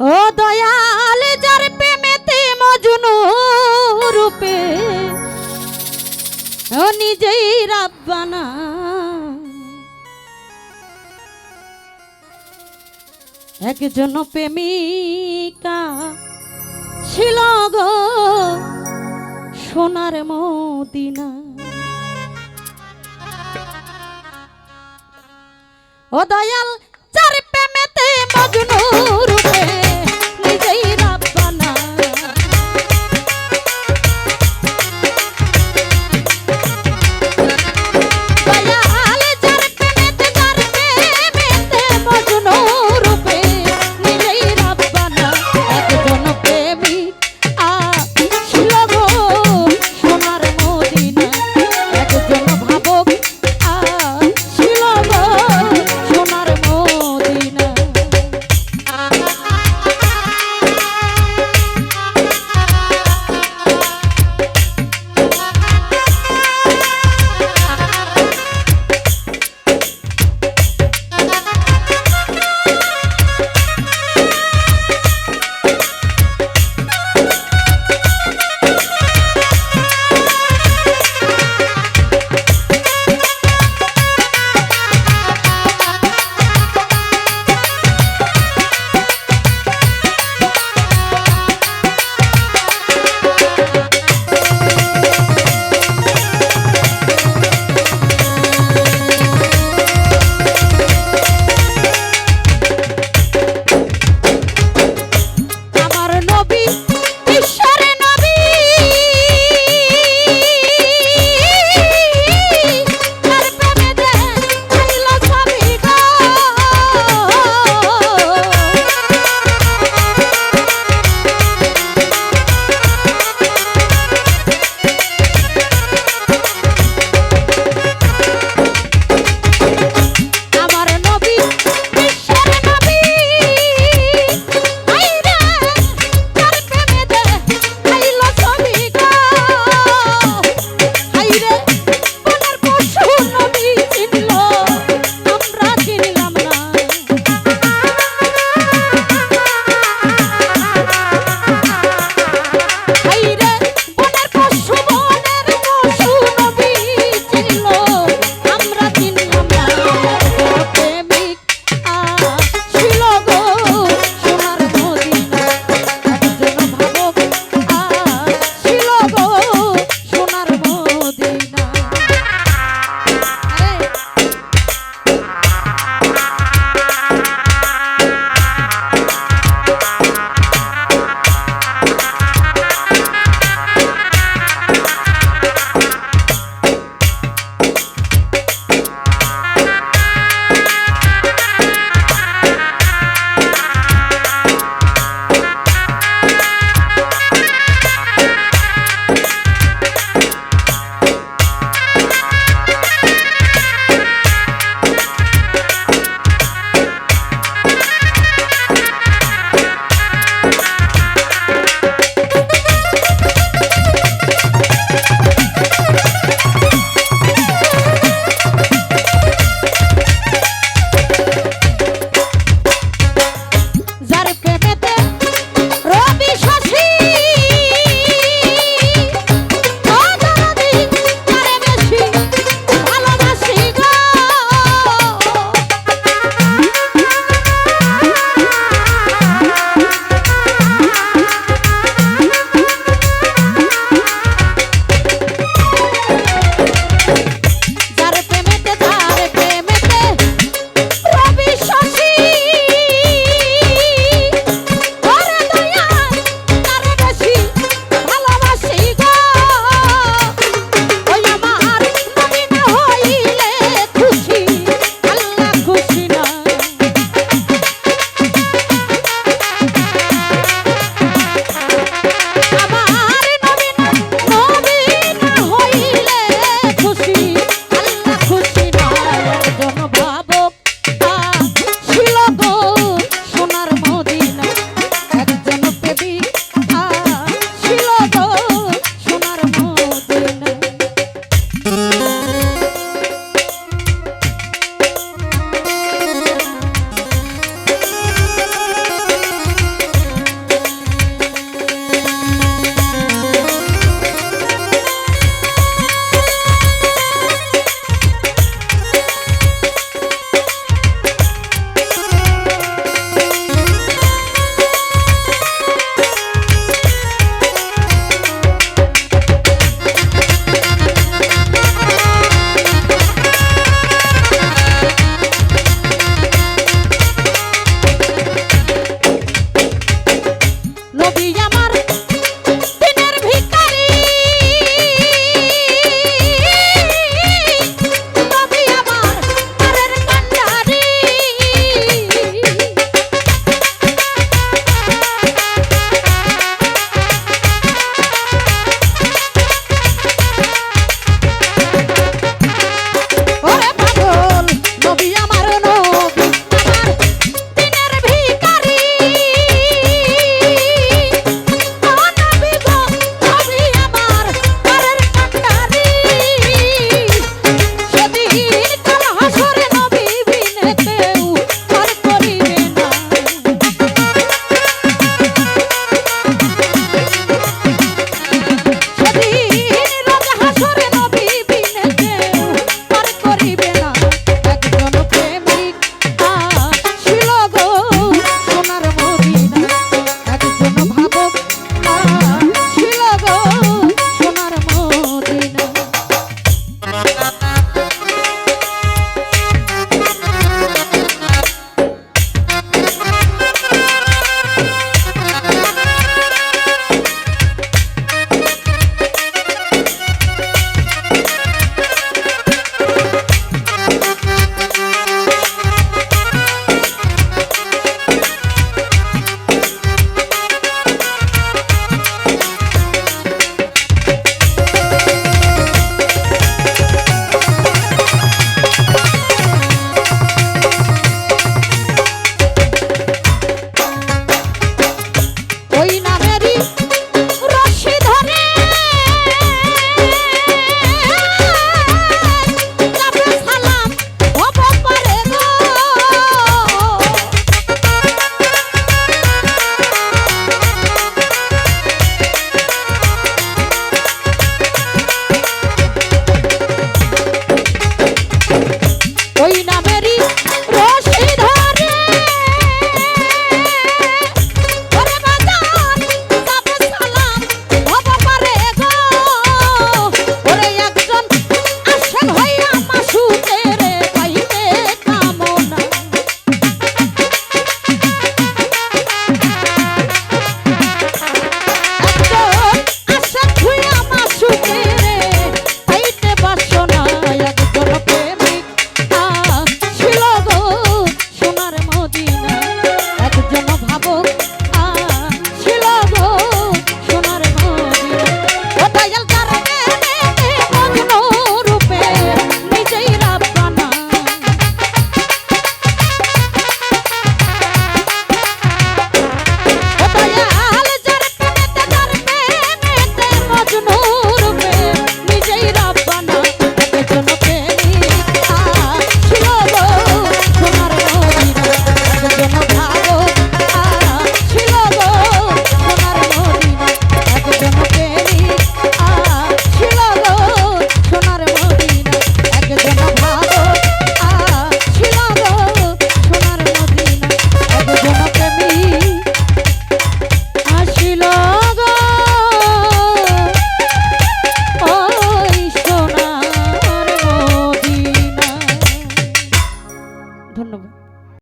ও দয়াল, যার প্রেমেতে মজনু রূপে, ও নিজেই রাব্বানা একজন প্রেমিকা ছিল গো সোনার মদিনা। ও দয়াল চার প্রেমেতে মজনু